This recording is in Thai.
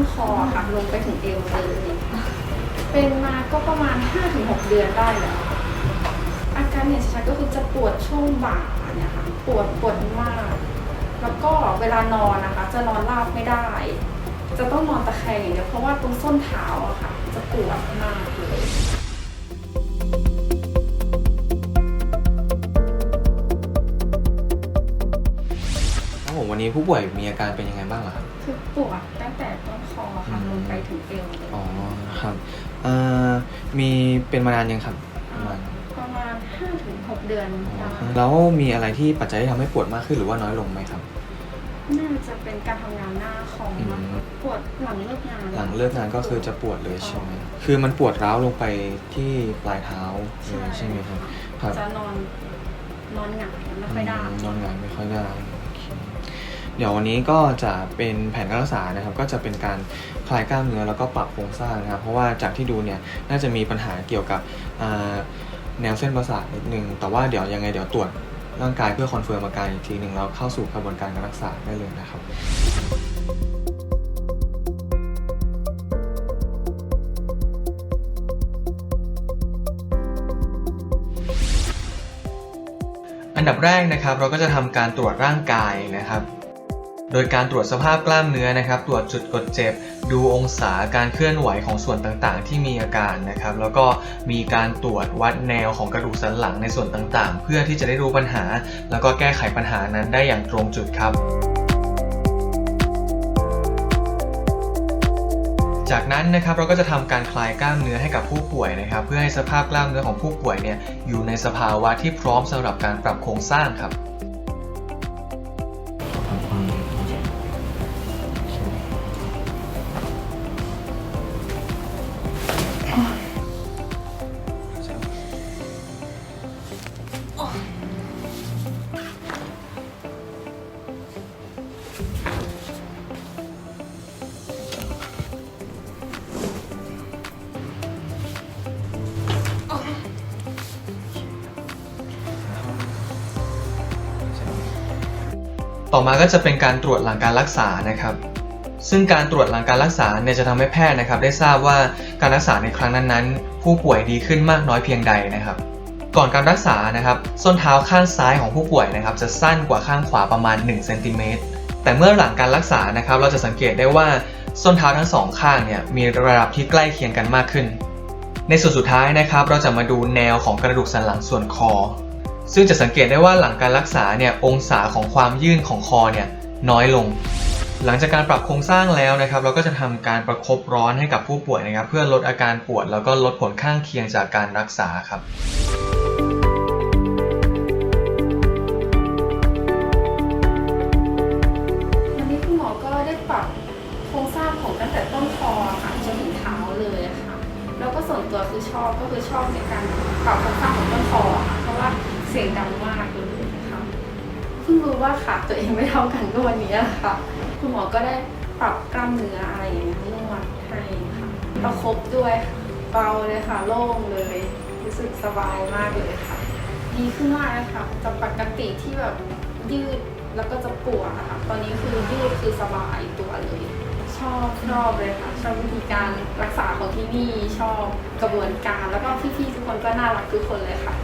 นคอค่ะลงไปถึงเอวเลยเป็นมาก็ประมาณ 5-6 เดือนได้แล้วอาการเนี่ยชัดก็คือจะปวดช่วงบ่าเนี่ยค่ะปวดปวดมาก แล้วก็เวลานอนนะคะ จะนอนราบไม่ได้ จะต้องนอนตะแคงอย่างเดียวเพราะว่าตรงส้นเท้าอะค่ะ จะปวดมากเลยวันนี้ผู้ป่วยมีอาการเป็นยังไงบ้างล่ะครับคือปวดตั้งแต่ คอค่ะอืมลงไปถึงเอวเลยอ๋อครับเอ่อมีเป็นมานานยังครับประมาณประมาณ5-6เดือนอ๋อได้แล้วมีอะไรที่ปัจจัยที่ทำให้ปวดมากขึ้นหรือว่าน้อยลงไหมครับ น่าจะเป็นการทำงานหน้าคอมมากอืมปวดหลังเลิกงานหลังเลิกงานก็คือจะปวดเลยใช่ไหมคือมันปวดร้าวลงไปที่ปลายเท้าเลยใช่ไหมครับครับจะนอนนอนหงายไม่ค่อยได้ อืมนอนหงายไม่ค่อยได้โอ เดี๋ยววันนี้ก็จะเป็นแผนการรักษานะครับ ก็จะเป็นการคลายกล้ามเนื้อแล้วก็ปรับโครงสร้างนะครับ เพราะว่าจากที่ดูเนี่ยน่าจะมีปัญหาเกี่ยวกับแนวเส้นประสาทนิดนึง แต่ว่าเดี๋ยวยังไงเดี๋ยวตรวจร่างกายเพื่อคอนเฟิร์มอาการอีกทีหนึ่งแล้วเข้าสู่กระบวนการการรักษาได้เลยนะครับอันดับแรกนะครับเราก็จะทำการตรวจร่างกายนะครับ โดยการตรวจสภาพกล้ามเนื้อนะครับ ตรวจจุดกดเจ็บ ดูองศาการเคลื่อนไหวของส่วนต่างๆ ที่มีอาการนะครับ แล้วก็มีการตรวจวัดแนวของกระดูกสันหลังในส่วนต่างๆ เพื่อที่จะได้รู้ปัญหา แล้วก็แก้ไขปัญหานั้นได้อย่างตรงจุดครับจากนั้นนะครับเราก็จะทำการคลายกล้ามเนื้อให้กับผู้ป่วยนะครับ เพื่อให้สภาพกล้ามเนื้อของผู้ป่วยเนี่ยอยู่ในสภาวะที่พร้อมสำหรับการปรับโครงสร้างครับ ต่อมาก็จะเป็นการตรวจหลังการรักษานะครับ ซึ่งการตรวจหลังการรักษาเนี่ยจะทำให้แพทย์นะครับ ได้ทราบว่าการรักษาในครั้งนั้นๆ ผู้ป่วยดีขึ้นมากน้อยเพียงใดนะครับ ก่อนการรักษานะครับ ส้นเท้าข้างซ้ายของผู้ป่วยนะครับ จะสั้นกว่าข้างขวาประมาณ1เซนติเมตรแต่เมื่อหลังการรักษานะครับ เราจะสังเกตได้ว่าส้นเท้าทั้งสองข้างเนี่ยมีระดับที่ใกล้เคียงกันมากขึ้น ในส่วนสุดท้ายนะครับ เราจะมาดูแนวของกระดูกสันหลังส่วนคอ ซึ่งจะสังเกตได้ว่าหลังการรักษาเนี่ยองศาของความยื่นของคอเนี่ยน้อยลง หลังจากการปรับโครงสร้างแล้วนะครับ เราก็จะทำการประคบร้อนให้กับผู้ป่วยนะครับ เพื่อลดอาการปวด แล้วก็ลดผลข้างเคียงจากการรักษาครับวันนี้คุณหมอก็ได้ปรับโครงสร้างของต้นคอค่ะจากหินเท้าเลยค่ะแล้วก็ส่วนตัวคือชอบก็คือชอบในการปรับโครงสร้างของต้นคอค่ะเพราะว่า เสียงดังมากเลยนะคะเพิ่งรู้ว่าขาตัวเองไม่เท่ากันก็วันนี้แหละค่ะ คุณหมอก็ได้ปรับกล้ามเนื้ออะไรอย่างเงี้ยนวดให้ค่ะประคบด้วยเบาเลยค่ะโล่งเลย รู้สึกสบายมากเลยค่ะ ดีขึ้นมากเลยค่ะจากปกติที่แบบยืดแล้วก็จะปวดค่ะ ตอนนี้คือยืดคือสบายตัวเลย ชอบชอบเลยค่ะ ชอบวิธีการรักษาของที่นี่ ชอบกระบวนการ แล้วก็พี่ๆทุกคนก็น่ารักทุกคนเลยค่ะ